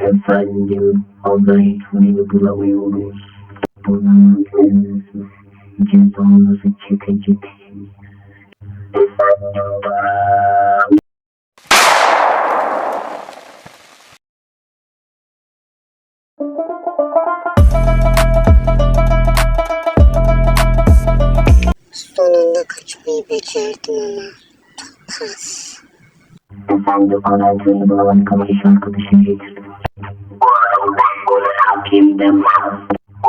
Efendim, Allah hikmini bulamıyoruz. Bunun olması cezanızı çekeceksiniz. Efendim, ben... becerdim ama pas. Efendim, anahtarını bulamadık ama iş arkadaşım getirdi. Oğlum ben bunu ne yapayım demem.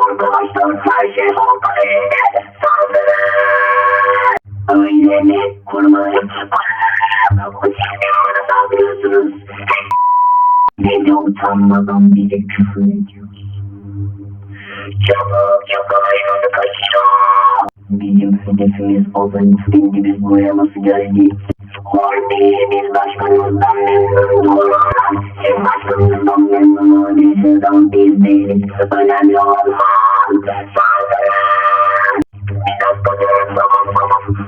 Arkadaşlar her şey ortada elinde. Saldırın! Öyle mi? Korumalarım. Siz de bana saldırıyorsunuz. Bir de utanmadan bir de küfür ediyorsun. Çabuk yakalayın onu. Bizim hedefimiz Afganistan biz buraya nasıl geldik? Harbi biz başkanımızdan memnun Siz başkanımızdan memnun değilsizden biz değiliz. Önemli olan saldırın. Dakika durun tamam tamam.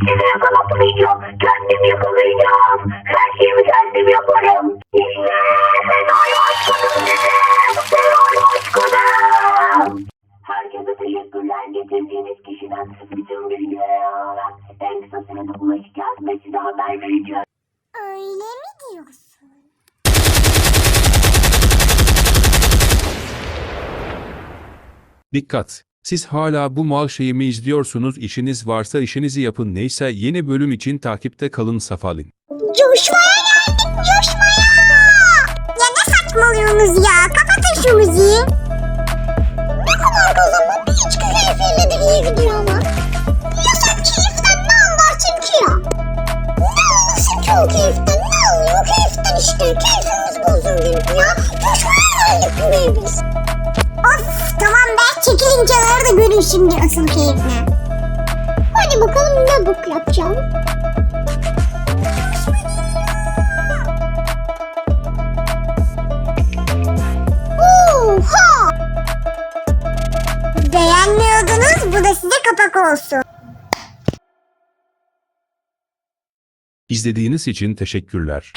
Sizi yakalatmayacağım. Kendim yakalayacağım. Her şeyimi kendim yaparım. Teşekkürler getirdiğiniz kişiden bütün bilgileri alarak en kısa sürede ulaşacağız ve size haber vereceğiz. Öyle mi diyorsun? Dikkat! Siz hala bu mal şeyimi izliyorsunuz işiniz varsa işinizi yapın neyse yeni bölüm için takipte kalın Safalin. Coşmaya geldik coşmaya. Ya ne saçmalıyorsunuz ya? Kapatın şu müziği. İşte? Keyfimiz bozuldu ya. Buraya biz. Of tamam be çekilin kenara da görün şimdi asıl keyifle. Hadi bakalım ne bok yapacağım. Oha! Beğenmiyordunuz bu da size kapak olsun. İzlediğiniz için teşekkürler.